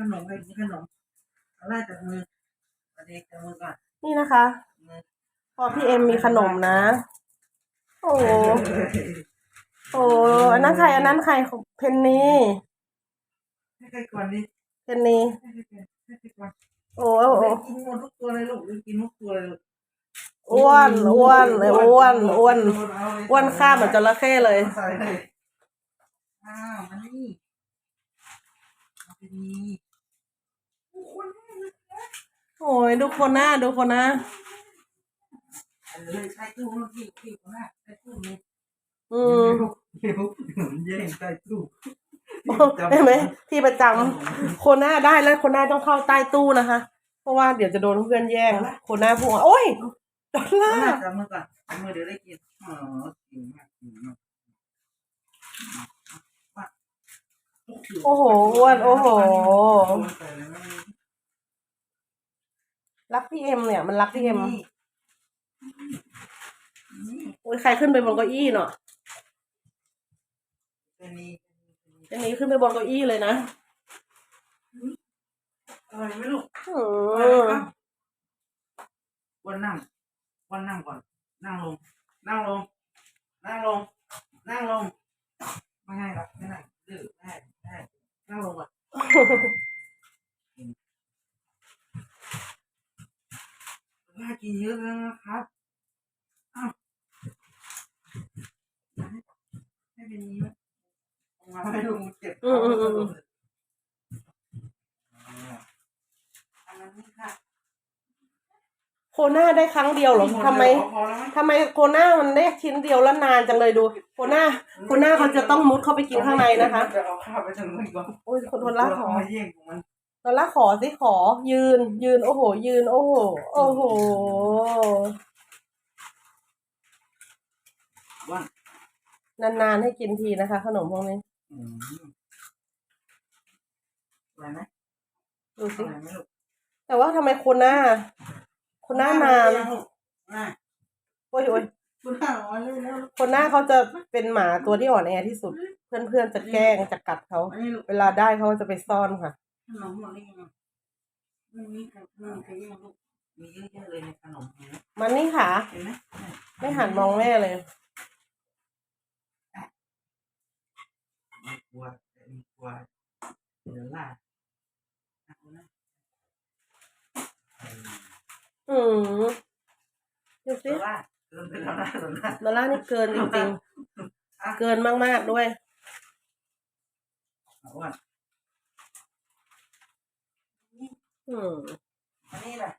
ขนมใครกินขนมเอาไล่จากมือประเด็กจากมือก่อนนี่นะคะ มือพอพี่เอ็มมีขนมนะ โอ้โหโอ้โหอันนั้นใครอันนั้นใครของเพนนีให้ใครก่อนดิเพนนีให้ใครก่อนให้ใครก่อนโอ้โหโอ้โหกินหมดทุกตัวเลยลูกกินทุกตัวเลยลูกอ้วนอ้วนเลยอ้วนอ้วนเาเลยอ้วนข้ามเหมือนจระเข้เลย ใส่เลยอ้าวมานี่เอาไปนี่โอ้ยดูคนหน้าดูคนหน้าเออใส่ตู้นู่นที่ที่คนน่ะใส่ตู้นี่อืมเดี๋ยวเดี๋ยวมันแย่งใส่ตู้เห็นไหมที่ประจำคนหน้าได้แล้วคนหน้าต้องเข้าใต้ตู้นะคะ เพราะว่าเดี๋ยวจะโดนเพื่อนแย่ง คนหน้าพูดว่าโอ้ยดอลลาเอาร์จับมือก่อนจับมือเดี๋ยวได้กินอ๋อกินมากกินมากโอ้โหอ้วนโอ้โหใส่เลยนะ รักพี่เอ็มเนี่ย มันรักพี่เอ็มนี่นี่โอ้ยใครขึ้นไปบนเก้าอี้เนาะเป็นนี่อันนี้ขึ้นไปบนเก้าอี้เลยนะอะไรไม่รู้อือะไรมครับวันนั่งวันนั่งก่อน นั่งลง นั่งลง นั่งลง นั่งลง ไม่ให้หรอกไม่ให้ดื้อไม่ให้ไม่ให้นั่งลงก่อนว่า กินเยอะแล้วนะครับอ้าวให้เป็นนี้ไหมเอามาให้ลุงเจ็บเขาอันนั้นนี่ค่ะโคน่าได้ครั้งเดียวเหรอทำไมพอแล้วไหมทำไมโคน่ามันได้ชิ้นเดียวแล้วนานจังเลยดู โคน่าโคน่าเขาจะต้องมุดเข้าไปกินข้างในนะคะ จะเอาข้าวไปทางนู้นก่อนโอ้ยคนคนละขอมาแย่งของมัน ตอนละขอสิขอ ยืน ยืน โอ้โห ยืน โอ้โห โอ้โห ว่านานๆให้กินทีนะคะ ขนมพวกนี้ อืมอะไรไหมดูสิอะไรไหมลูกแต่ว่าทำไมโคน่าโคน่านานอะโอ้ยโอ้ยคุณห้าร้อยเลยแล้วโคน่าเขาจะเป็นหมาตัวที่อ่อนแอที่สุด เพื่อนๆจะแกล้งจะกัดเขา อันนี้ลูกเวลาได้เขาจะไปซ่อนค่ะ ขนมหมดเลยยังมันมีกับมันกับยังลูกมีเยอะแยะเลยในขนมเห็นไหมมันนี่ค่ะ เห็นไหมไม่หันมองแม่เลย มีกลัวแต่มีกลัวเดี๋ยวล่าอะคุณนะอืมดูสิเดี๋ยวล่าเดินไปแล้วนะเดี๋ยวล่าดอลล่านี่เกินจริงๆ เกินมากๆด้วย เอาอ้ อืมอันนี้แหละ